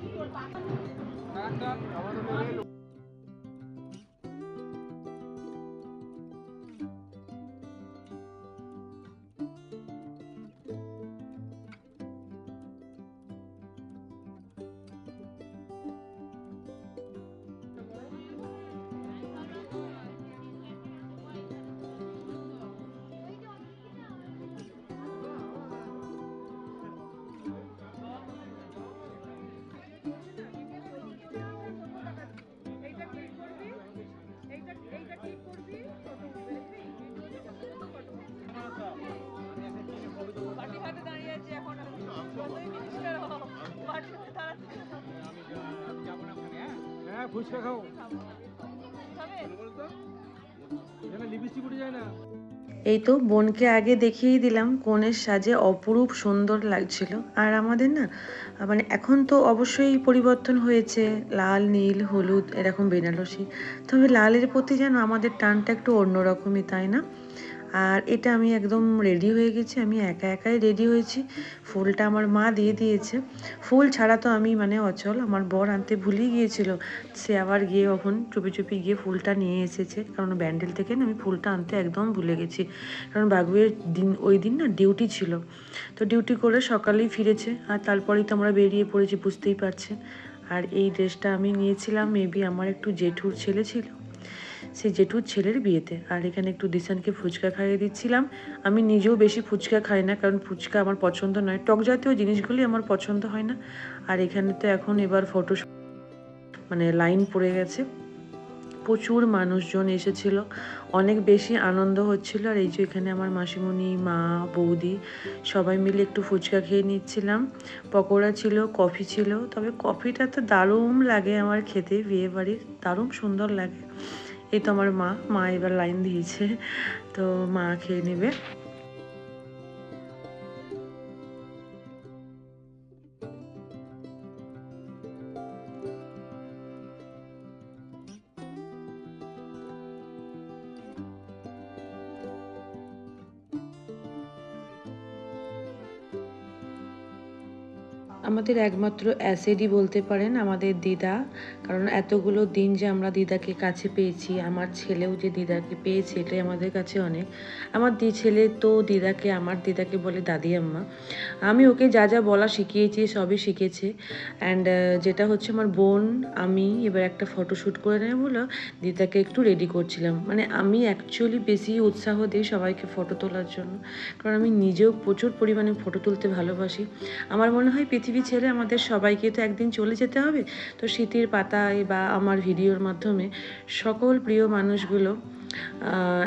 হও পার্টি হাতে দাঁড়াচ্ছি হ্যাঁ ফুচকা খাও। এই তো বোনকে আগে দেখিয়ে দিলাম, কোণের সাজে অপরূপ সুন্দর লাগছিল। আর আমাদের না মানে এখন তো অবশ্যই পরিবর্তন হয়েছে, লাল, নীল, হলুদ, এরকম বেনারসি। তবে লালের প্রতি যেন আমাদের টানটা একটু অন্যরকমই, তাই না? আর এটা আমি একদম রেডি হয়ে গেছি, আমি একা একাই রেডি হয়েছি। ফুলটা আমার মা দিয়ে দিয়েছে। ফুল ছাড়া তো আমি মানে অচল, আমার বর আনতে ভুলেই গিয়েছিল। সে আবার গিয়ে কখন চুপি চুপি গিয়ে ফুলটা নিয়ে এসেছে। কারণ ব্যান্ডেল থেকে আমি ফুলটা আনতে একদম ভুলে গেছি। কারণ বাগুয়ের দিন, ওই দিন না ডিউটি ছিল। তো ডিউটি করে সকালেই ফিরেছে। আর তারপরেই তো আমরা বেরিয়ে পড়েছি, বুঝতেই পারছেন। আর এই ড্রেসটা আমি নিয়েছিলাম মেবি আমার একটু জেঠুর ছেলে ছিল। সেই জেঠুর ছেলের বিয়েতে। আর এখানে একটু দিশানকে ফুচকা খাইয়ে দিচ্ছিলাম। আমি নিজেও বেশি ফুচকা খাই না, কারণ ফুচকা আমার পছন্দ নয়। টক জাতীয় জিনিসগুলি আমার পছন্দ হয় না। আর এখানে তো এখন এবার ফটো মানে লাইন পড়ে গেছে। প্রচুর মানুষজন এসেছিল। অনেক বেশি আনন্দ হচ্ছিল। আর এই যে এখানে আমার মাসিমণি, মা, বৌদি সবাই মিলে একটু ফুচকা খেয়ে নিচ্ছিলাম। পকোড়া ছিল, কফি ছিল। তবে কফিটা তো দারুণ লাগে আমার খেতে বিয়ে বাড়ির দারুণ সুন্দর লাগে। এই তো আমার মা মা এবার লাইন দিয়েছে তো মা খেয়ে নেবে। আমাদের একমাত্র অ্যাসেডই বলতে পারেন আমাদের দিদা। কারণ এতগুলো দিন যে আমরা দিদাকে কাছে পেয়েছি, আমার ছেলেও যে দিদাকে পেয়েছে এটাই আমাদের কাছে অনেক। আমার দি ছেলে তো দিদাকে, আমার দিদাকে বলে দাদি আম্মা। আমি ওকে যা যা বলা শিখিয়েছি সবই শিখেছে। অ্যান্ড যেটা হচ্ছে আমার বোন, আমি এবার একটা ফটোশ্যুট করে নেবে বলো দিদাকে একটু রেডি করছিলাম। মানে আমি অ্যাকচুয়ালি বেশি উৎসাহ দিই সবাইকে ফটো তোলার জন্য। কারণ আমি নিজেও প্রচুর পরিমাণে ফটো তুলতে ভালোবাসি। আমার মনে হয় পৃথিবী ছেড়ে আমাদের সবাইকে তো একদিন চলে যেতে হবে। তো শীতের পাতায় বা আমার ভিডিওর মাধ্যমে সকল প্রিয় মানুষগুলো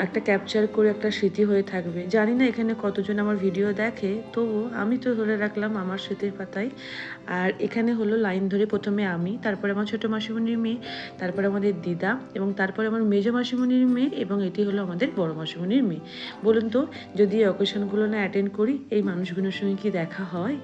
একটা ক্যাপচার করে একটা স্মৃতি হয়ে থাকবে। জানি না এখানে কতজন আমার ভিডিও দেখে তবু আমি তো ধরে রাখলাম আমার স্মৃতির পাতায়। আর এখানে হলো লাইন ধরে প্রথমে আমি, তারপরে আমার ছোটো মাসিমণির মেয়ে, তারপরে আমাদের দিদা এবং তারপরে আমার মেজো মাসিমণির মেয়ে এবং এটি হলো আমাদের বড় মাসিমণির মেয়ে। বলুন তো, যদি এই অকেশনগুলো না অ্যাটেন্ড করি, এই মানুষগুলোর সঙ্গে কি দেখা হয়?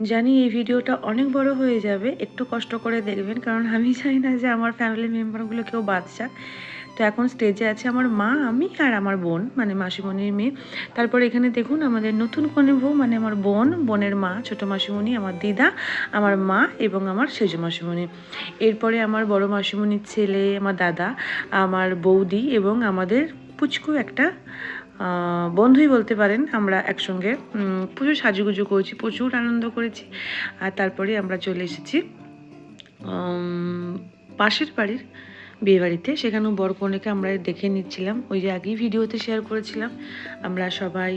জানি এই ভিডিওটা অনেক বড় হয়ে যাবে, একটু কষ্ট করে দেখবেন, কারণ আমি চাই না যে আমার ফ্যামিলি মেম্বারগুলো কেউ বাদ তো এখন স্টেজে আছে আমার মা, আমি আর আমার বোন মানে মাসিমণির মেয়ে। তারপর এখানে দেখুন আমাদের নতুন কনে বউ মানে আমার বোন, বোনের মা, ছোটো মাসিমণি, আমার দিদা, আমার মা এবং আমার সেজো মাসিমণি। এরপরে আমার বড় মাসিমণির ছেলে, আমার দাদা, আমার বৌদি এবং আমাদের পুচকু একটা বন্ধুই বলতে পারেন, আমরা একসঙ্গে প্রচুর সাজুগুজু করেছি, প্রচুর আনন্দ করেছি, আর তারপরে আমরা চলে এসেছি পাশের বাড়ির বিয়েবাড়িতে। সেখানেও বর কনেকে আমরা দেখে নিচ্ছিলাম, ওই যে আগেই ভিডিওতে শেয়ার করেছিলাম। আমরা সবাই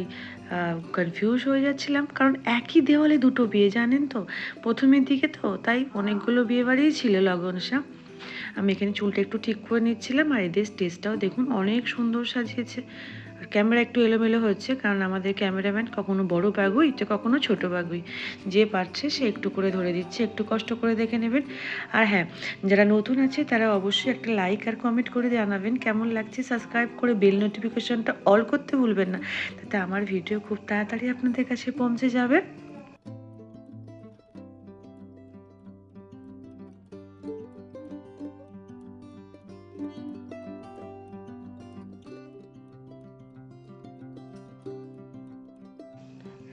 কনফিউজ হয়ে যাচ্ছিলাম, কারণ একই দেওয়ালে দুটো বিয়ে, জানেন তো? প্রথমের দিকে তো, তাই অনেকগুলো বিয়েবাড়িই ছিল, লগনসা। আমি এখানে চুলটা একটু ঠিক করে নিচ্ছিলাম আর এদের স্টেজটাও দেখুন অনেক সুন্দর সাজিয়েছে। আর ক্যামেরা একটু এলোমেলো হচ্ছে কারণ আমাদের ক্যামেরাম্যান কখনো বড় বাগুই তো কখনো ছোট বাগুই। যে পারছে সে একটু করে ধরে দিচ্ছে, একটু কষ্ট করে দেখে নেবেন। আর হ্যাঁ যারা নতুন আছে তারা অবশ্যই একটা লাইক আর কমেন্ট করে জানাবেন। কেমন লাগছে সাবস্ক্রাইব করে বেল নোটিফিকেশনটা অল করতে ভুলবেন না। তাতে আমার ভিডিও খুব তাড়াতাড়ি আপনাদের কাছে পৌঁছে যাবে।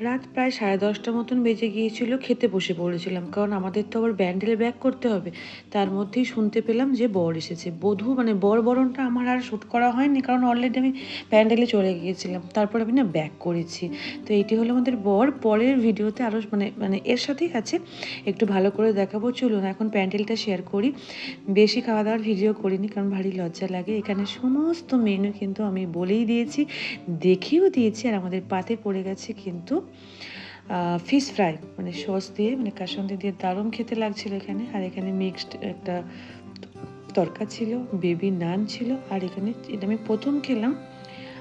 রাত প্রায় সাড়ে দশটা মতন বেজে গিয়েছিল, খেতে বসে পড়েছিলাম। কারণ আমাদের তো আবার ব্যান্ডেলে ব্যাক করতে হবে। তার মধ্যেই শুনতে পেলাম যে বর এসেছে। বধূ মানে বর বরণটা আমার আর শ্যুট করা হয়নি, কারণ অলরেডি আমি প্যান্ডেলে চলে গিয়েছিলাম। তারপর আমি না ব্যাক করেছি। তো এটি হলো আমাদের বর। পরের ভিডিওতে আরও মানে মানে এর সাথেই আছে। একটু ভালো করে দেখাবো। চলুন এখন প্যান্ডেলটা শেয়ার করি। বেশি খাওয়া দাওয়ার ভিডিও করিনি, কারণ ভারী লজ্জা লাগে। এখানে সমস্ত মেনু কিন্তু আমি বলেই দিয়েছি, দেখিয়েও দিয়েছি, আর আমাদের পাতে পড়ে গেছে কিন্তু ফিশ ফ্রাই মানে সস দিয়ে মানে কাসন্দি দিয়ে দারুণ খেতে লাগছিল এখানে। আর এখানে মিক্সড একটা তরকা ছিল বেবি নান ছিল। আর এখানে এটা আমি প্রথম খেলাম।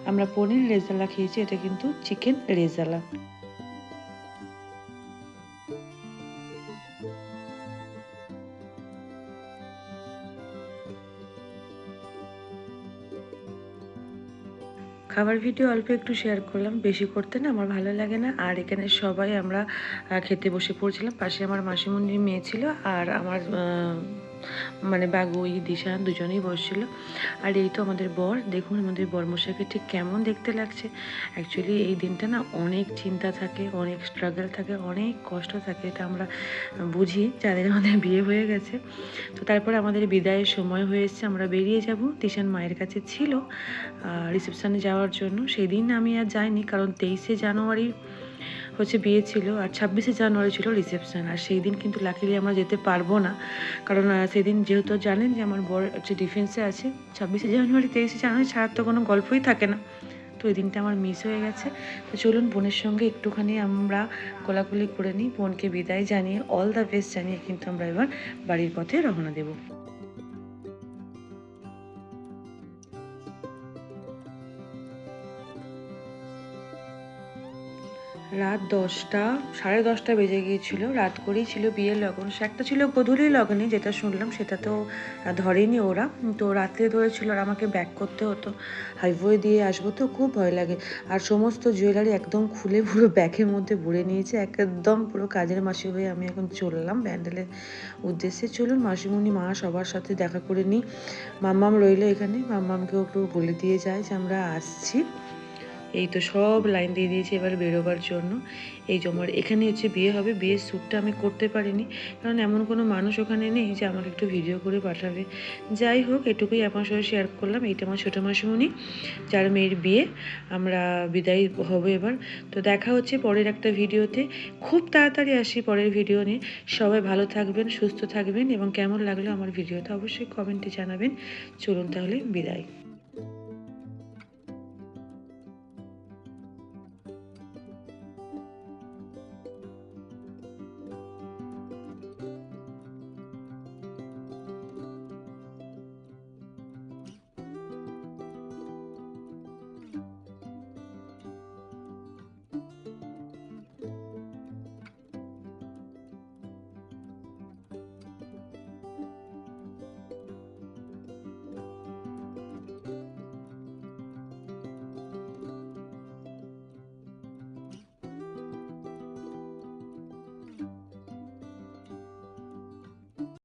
আমরা পনির রেজালা খেয়েছি, এটা কিন্তু চিকেন রেজালা। খাবার ভিডিও অল্প একটু শেয়ার করলাম, বেশি করতে না আমার ভালো লাগে না। আর এখানে সবাই আমরা খেতে বসে পড়ছিলাম। পাশে আমার মাসিমণির মেয়ে ছিল আর আমার মানে বাগুই দিশান দুজনেই বসছিল আর এই তো আমাদের বর। দেখুন আমাদের বরমশাইকে ঠিক কেমন দেখতে লাগছে। অ্যাকচুয়ালি এই দিনটা না অনেক চিন্তা থাকে, অনেক স্ট্রাগল থাকে, অনেক কষ্ট থাকে। এটা আমরা বুঝি যাদের আমাদের বিয়ে হয়ে গেছে। তো তারপরে আমাদের বিদায়ের সময় হয়ে এসছে। আমরা বেরিয়ে যাব। তিশান মায়ের কাছে ছিল রিসেপশানে যাওয়ার জন্য। সেদিন আমি আর যাইনি, কারণ তেইশে জানুয়ারি হচ্ছে বিয়ে ছিল আর ছাব্বিশে জানুয়ারি ছিল রিসেপশন আর সেই দিন কিন্তু লাকিলি আমরা যেতে পারব না। কারণ সেদিন যেহেতু জানেন যে আমার বর হচ্ছে ডিফেন্সে আছে, ছাব্বিশে জানুয়ারি, তেইশে জানুয়ারি ছাড়ার তো কোনো গল্পই থাকে না। তো ওই দিনটা আমার মিস হয়ে গেছে। তো চলুন বোনের সঙ্গে একটুখানি আমরা কোলাকুলি করে নিই। বোনকে বিদায় জানিয়ে অল দ্য বেস্ট জানিয়ে কিন্তু আমরা এবার বাড়ির পথে রওনা দেবো। রাত দশটা, সাড়ে দশটা বেজে গিয়েছিল, রাত করেই ছিল বিয়ের লগন। সে একটা ছিল গধূলি লগনে, যেটা শুনলাম, সেটা তো ধরেনি ওরা। তো রাত্রে ধরেছিল আর আমাকে ব্যাক করতে হতো। হাইওয়ে দিয়ে আসব তো খুব ভয় লাগে। আর সমস্ত জুয়েলারি একদম খুলে পুরো ব্যাগের মধ্যে ভরে নিয়েছে। একদম পুরো কাজের মাসি হয়ে আমি এখন চললাম ব্যান্ডেলের উদ্দেশ্যে। চলুন মাসিমণি, মা সবার সাথে দেখা করে নিই। মাম্মাম রইল এখানে। মাম্মামকেও একটু বলে দিয়ে যায় যে আমরা আসছি। এই তো সব লাইন দিয়ে দিয়েছি এবার বেরোবার জন্য। এই জমার এখানে হচ্ছে বিয়ে হবে, বিয়ের শ্যুটটা আমি করতে পারিনি। কারণ এমন কোনো মানুষ ওখানে নেই যে আমাকে একটু ভিডিও করে পাঠাবে। যাই হোক, এটুকুই আপনার সাথে শেয়ার করলাম। এইটা আমার ছোটো মাসিমণি, যার মেয়ের বিয়ে। আমরা বিদায় হব এবার। তো দেখা হচ্ছে পরের একটা ভিডিওতে খুব তাড়াতাড়ি আসি পরের ভিডিও নিয়ে। সবাই ভালো থাকবেন, সুস্থ থাকবেন এবং কেমন লাগল আমার ভিডিওটা অবশ্যই কমেন্টে জানাবেন। চলুন তাহলে বিদায়।